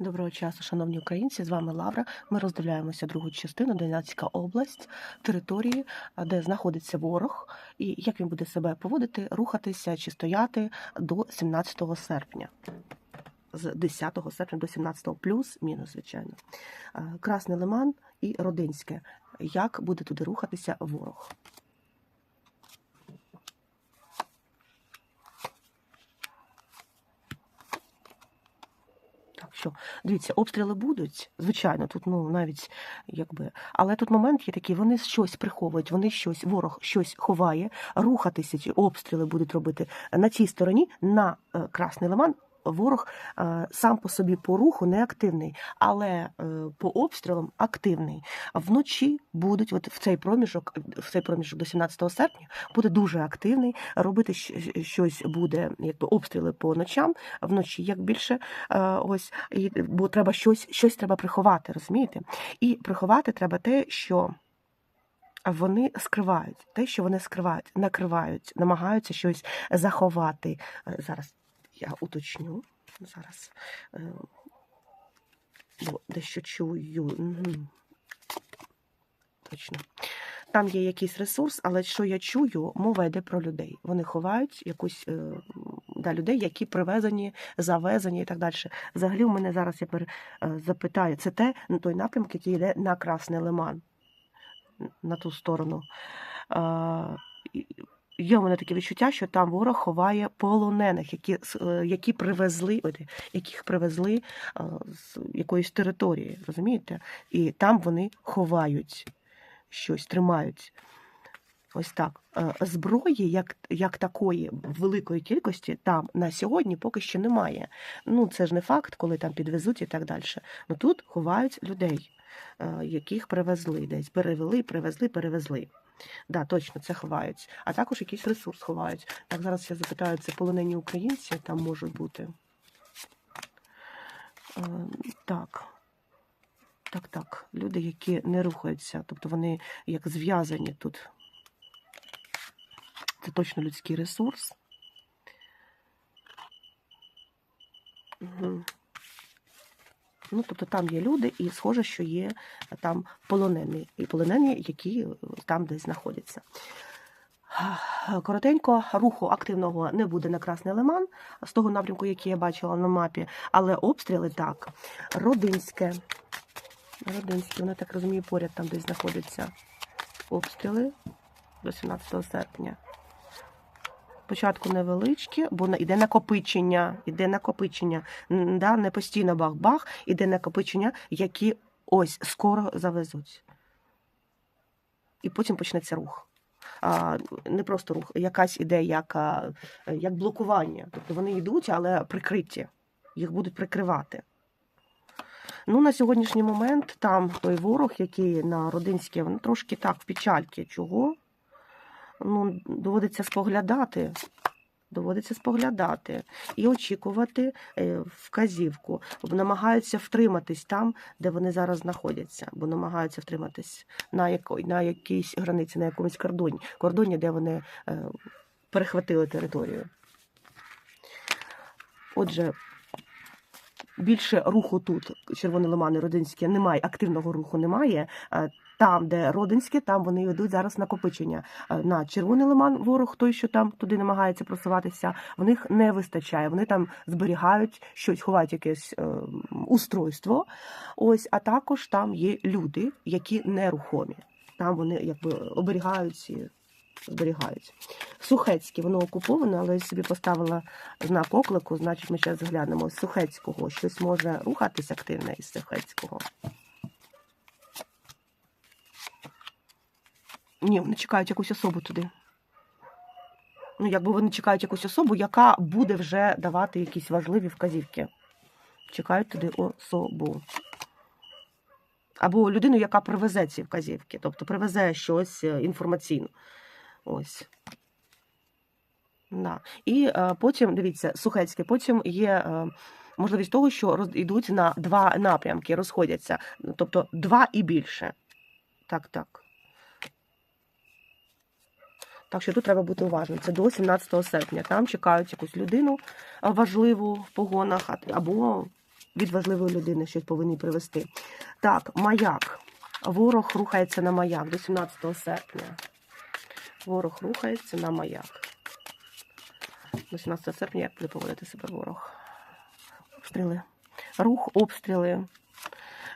Доброго часу, шановні українці. З вами Лавра. Ми роздивляємося другу частину Донецька область, території, де знаходиться ворог, і як він буде себе поводити, рухатися чи стояти до 17 серпня. З 10 серпня до 17 плюс-мінус, звичайно. Красний Лиман і Родинське. Як буде туди рухатися ворог? Що, дивіться, обстріли будуть, звичайно, тут ну навіть якби. Але тут момент є такий, вони щось приховують, вони щось, ворог щось ховає, рухатися, чи обстріли будуть робити на цій стороні, на е, Красний Лиман. Ворог е, сам по собі по руху не активний, але е, по обстрілам активний. Вночі будуть, от в цей проміжок, в цей проміжок до 17 серпня, буде дуже активний. Робити щось буде, якби обстріли по ночам, вночі як більше. Е, ось і, бо треба щось, щось треба приховати, розумієте? І приховати треба те, що вони скривають, те, що вони скривають, накривають, намагаються щось заховати. Зараз я уточню. Зараз е, бо дещо чую. Точно. Там є якийсь ресурс, але що я чую, мова йде про людей. Вони ховають якусь е, да, людей, які привезені, завезені і так далі. Взагалі, у мене зараз я пер, е, запитаю, це те, ну, той напрямок, який йде на Красний Лиман, на ту сторону. Є у мене таке відчуття, що там ворог ховає полонених, які, е, які привезли, яких привезли е, з якоїсь території, розумієте? І там вони ховають щось, тримають. Ось так. Е, Зброї, як, як такої великої кількості, там на сьогодні поки що немає. Ну, це ж не факт, коли там підвезуть і так далі. Ну тут ховають людей, е, яких привезли десь. Перевели, привезли, перевезли. Да, точно, це ховають. А також якийсь ресурс ховають. Так, зараз я запитаю, це полонені українці там можуть бути. Е, Так. Так, так. Люди, які не рухаються, тобто вони як зв'язані тут. Це точно людський ресурс. Ну, тобто там є люди, і схоже, що є там полонені, і полонені, які е, там десь знаходяться. Коротенько, руху активного не буде на Красний Лиман, з того напрямку, який я бачила на мапі, але обстріли так. Родинське. Родинське, вони так розумію, поряд там десь знаходяться обстріли до 17 серпня. Спочатку невеличкі, бо іде накопичення, іде накопичення. Да, не постійно бах-бах, іде накопичення, які ось скоро завезуть. І потім почнеться рух. А, не просто рух, якась іде як, як блокування. Тобто вони йдуть, але прикриті. Їх будуть прикривати. Ну, на сьогоднішній момент там той ворог, який на Родинській, він трошки так в печальки. Чого? Ну, доводиться споглядати. Доводиться споглядати і очікувати е, вказівку. Бо намагаються втриматись там, де вони зараз знаходяться, бо намагаються втриматись на якої на якійсь границі, на якомусь кордоні, кордоні, де вони е, перехватили територію. Отже, більше руху тут, Червоний Лиман і Родинське, немає, активного руху немає. Е, Там, де Родинське, там вони йдуть зараз накопичення. Е, На Червоний Лиман ворог, той, що там туди намагається просуватися, в них не вистачає. Вони там зберігають щось, ховають якесь е, устройство. Ось, а також там є люди, які нерухомі. Там вони якби оберігають і зберігають. Сухецьке, воно окуповане, але я собі поставила знак оклику, значить ми зараз глянемо з Сухецького. Щось може рухатись активне із Сухецького. Ні, вони чекають якусь особу туди. Ну, якби вони чекають якусь особу, яка буде вже давати якісь важливі вказівки. Чекають туди особу. Або людину, яка привезе ці вказівки, тобто привезе щось е, інформаційно. Ось. Да. І е, потім, дивіться, Сухецьке, потім є е, можливість того, що роз, йдуть на два напрямки, розходяться. Тобто два і більше. Так, так. Так що тут треба бути уважним. Це до 17 серпня. Там чекають якусь людину е, важливу в погонах або від важливої людини щось повинні привезти. Так, маяк. Ворог рухається на маяк до 17 серпня. Ворог рухається на маяк. До 17 серпня як буде поводити себе ворог? Обстріли. Рух, обстріли.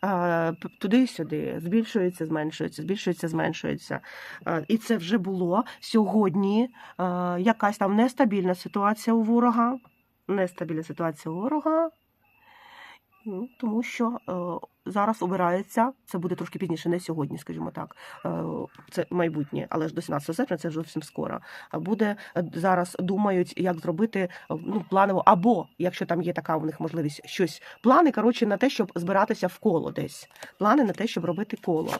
А, п- Туди-сюди збільшується, зменшується, збільшується, зменшується. І це вже було сьогодні. Якась там нестабільна ситуація у ворога. Нестабільна ситуація у ворога. Тому що е, зараз обирається, це буде трошки пізніше, не сьогодні, скажімо так. Е, це майбутнє, але ж до 17 серпня це зовсім скоро. Буде е, зараз думають, як зробити е, ну, планово, або якщо там є така у них можливість, щось плани, коротше, на те, щоб збиратися в коло десь. Плани на те, щоб робити коло.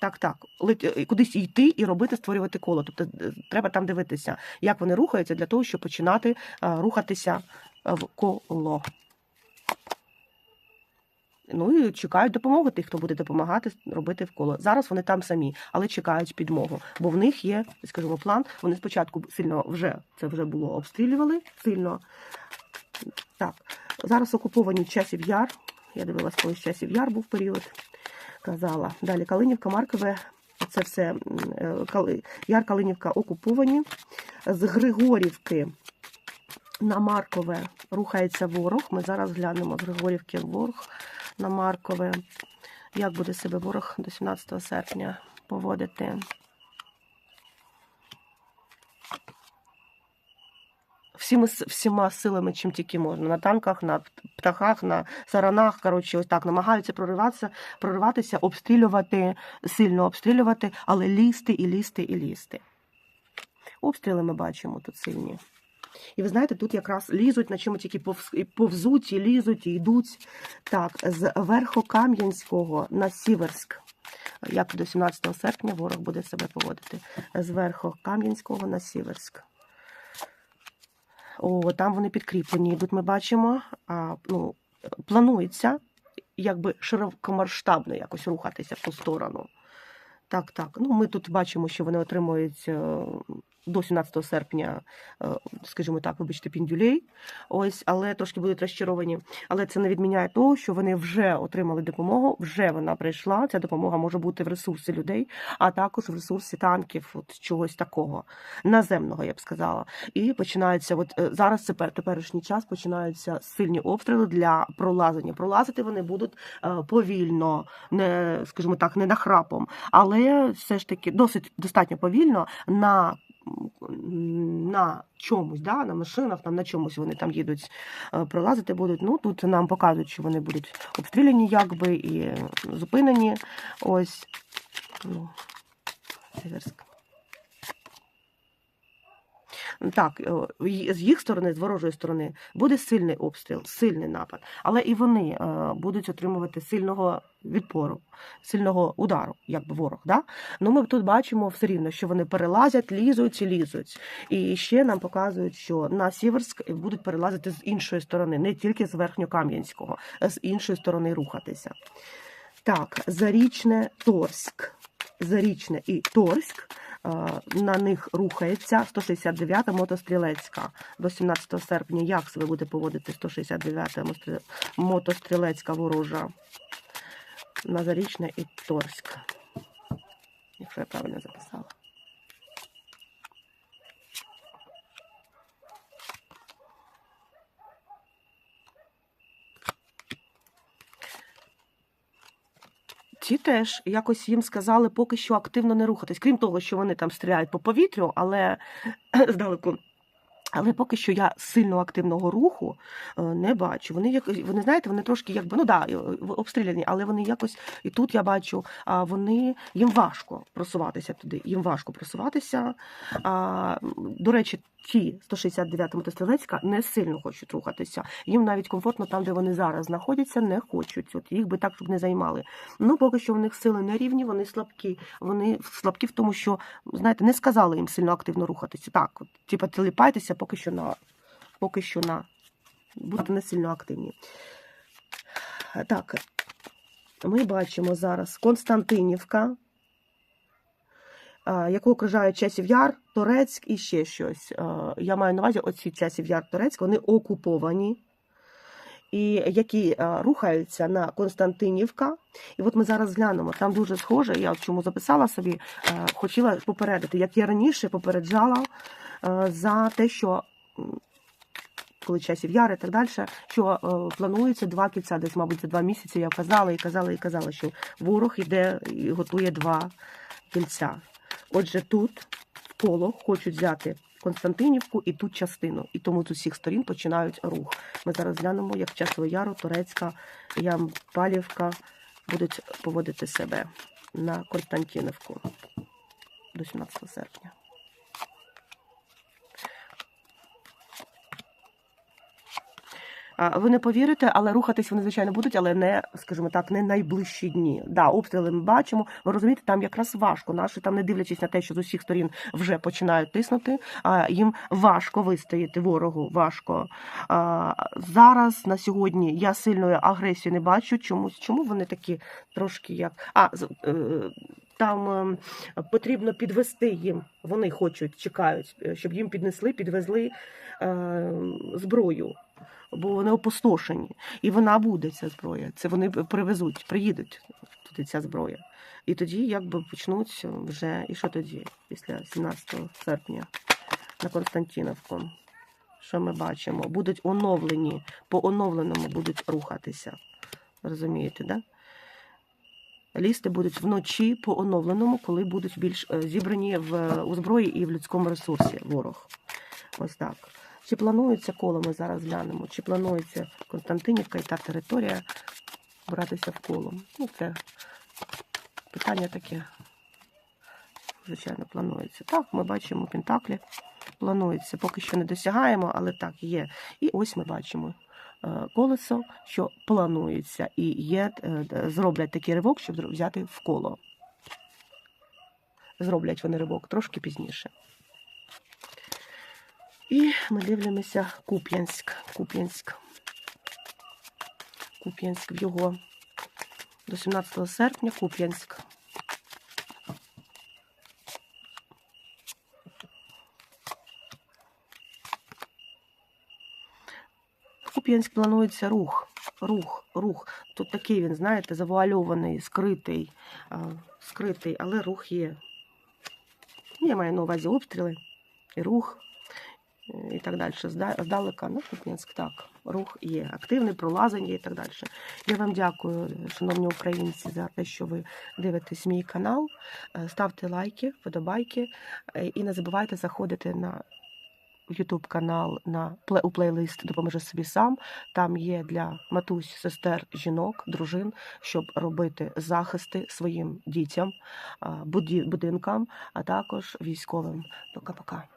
Так, так, е, кудись йти і робити, створювати коло. Тобто треба там дивитися, як вони рухаються для того, щоб починати рухатися в коло. Ну і чекають допомоги тих, хто буде допомагати робити вколо. Зараз вони там самі, але чекають підмогу, бо в них є, скажімо, план. Вони спочатку сильно вже це вже було обстрілювали сильно. Так, зараз окуповані часів яр. Я дивилась, колись часів яр був період. Казала. Далі Калинівка, Маркове. Це все е, Яр Калинівка окуповані. З Григорівки на Маркове рухається ворог. Ми зараз глянемо з Григорівки ворог на Маркове. Як буде себе ворог до 17 серпня поводити? Всіми, всіма силами, чим тільки можна. На танках, на птахах, на саранах. Коротше, ось так намагаються прориватися, прориватися, обстрілювати, сильно обстрілювати, але лізти і лізти і лізти. Обстріли ми бачимо тут сильні. І ви знаєте, тут якраз лізуть, на чому тільки повзуть, і лізуть, і йдуть. Так, з Верхокам'янського на Сіверськ. Як до 17 серпня ворог буде себе поводити. З Верхокам'янського на Сіверськ. О, там вони підкріплені йдуть, ми бачимо. А, ну, планується якби широкомасштабно якось рухатися в ту сторону. Так, так. Ну, ми тут бачимо, що вони отримують е, до 17 серпня, е, скажімо так, вибачте, піндюлей. Ось, але трошки будуть розчаровані. Але це не відміняє того, що вони вже отримали допомогу, вже вона прийшла. Ця допомога може бути в ресурсі людей, а також в ресурсі танків, от чогось такого наземного, я б сказала. І починається, от е, зараз це пер- теперішній час починаються сильні обстріли для пролазення. Пролазити вони будуть е, повільно, не скажімо так, не нахрапом, але все ж таки досить достатньо повільно на. На чомусь, да, на машинах, там на чомусь вони там їдуть, е, пролазити будуть. Ну тут нам показують, що вони будуть обстріляні, якби і зупинені. Ось ну, Северськ. Так, е, з їх сторони, з ворожої сторони, буде сильний обстріл, сильний напад. Але і вони е, будуть отримувати сильного відпору, сильного удару, якби ворог. Да? Ну ми тут бачимо все рівно, що вони перелазять, лізуть і лізуть. І ще нам показують, що на Сіверськ будуть перелазити з іншої сторони, не тільки з Верхньокам'янського, з іншої сторони рухатися. Так, Зарічне Торськ. Зарічне і Торськ. Е, На них рухається 169-та мотострілецька до 17 серпня. Як себе буде поводити 169-та мотострілецька ворожа на Зарічне і Торськ? Якщо я правильно записала. Ті теж якось їм сказали поки що активно не рухатись, крім того, що вони там стріляють по повітрю, але здалеку. Але поки що я сильно активного руху е, не бачу. Вони якось, вони знаєте, вони трошки якби ну да, е, обстріляні, але вони якось і тут я бачу, вони їм важко просуватися туди. Їм важко просуватися. До речі, ті 169 мотострілецька не сильно хочуть рухатися. Їм навіть комфортно там, де вони зараз знаходяться, не хочуть. От їх би так, щоб не займали. Ну поки що в них сили не рівні, вони слабкі. Вони слабкі в тому, що знаєте, не сказали їм сильно активно рухатися. Так, от, типа теліпайтеся поки що на поки що на будьте не сильно активні. Так, ми бачимо зараз Константинівка, яку окружає часів Яр, Торецьк і ще щось. Я маю на увазі оці часів Яр Торецьк, вони окуповані. і які рухаються на Константинівка. І от ми зараз глянемо. Там дуже схоже. Я от чому записала собі, хотіла попередити, як я раніше попереджала за те, що. Коли часів яр і так далі, що е, планується два кільця, десь, мабуть, за два місяці я казала і казала і казала, що ворог іде і готує два кільця. Отже, тут коло хочуть взяти Константинівку і тут частину. І тому з усіх сторін починають рух. Ми зараз глянемо, як Часове Яру, Турецька, Ямпалівка будуть поводити себе на Константинівку до 17 серпня. Ви не повірите, але рухатись вони, звичайно, будуть, але не, скажімо так, не найближчі дні. Да, обстріли ми бачимо. Ви розумієте, там якраз важко. Наші там, не дивлячись на те, що з усіх сторін вже починають тиснути, їм важко вистояти ворогу. Важко. Зараз на сьогодні я сильної агресії не бачу. Чомусь чому вони такі трошки як. А, е, там е, потрібно підвести їм. Вони хочуть, чекають, е, щоб їм піднесли, підвезли зброю бо вони опустошені. І вона буде, ця зброя. Це вони привезуть, приїдуть туди ця зброя. І тоді якби почнуть вже. І що тоді, після 17 серпня на Константиновку? Що ми бачимо? Будуть оновлені, по оновленому будуть рухатися. Розумієте, да? Лісти будуть вночі по оновленому, коли будуть більш е, зібрані в у зброї і в людському ресурсі ворог. Ось так. Чи планується коло, ми зараз глянемо, чи планується Константинівка і та територія братися в коло. Ну, це питання таке, звичайно, планується. Так, ми бачимо Пентаклі, планується. Поки що не досягаємо, але так, є. І ось ми бачимо е, колесо, що планується, і є, е, зроблять такий ривок, щоб взяти в коло. Зроблять вони ривок трошки пізніше. І ми дивимося Куп'янськ. Куп'янськ. Куп'янськ в його до 17 серпня Куп'янськ. Куп'янськ планується рух. Рух, рух. Тут такий він, знаєте, завуальований, скритий, скритий, але рух є. Я маю на увазі обстріли і рух і так далі. Зда- Здалека, ну, Куп'янськ, так, рух є, активне пролазення і так далі. Я вам дякую, шановні українці, за те, що ви дивитесь мій канал. Е, Ставте лайки, вподобайки е, і не забувайте заходити на YouTube канал на у плейлист Допоможи собі сам. Там є для матусь, сестер, жінок, дружин, щоб робити захисти своїм дітям, будинкам, а також військовим. Пока-пока.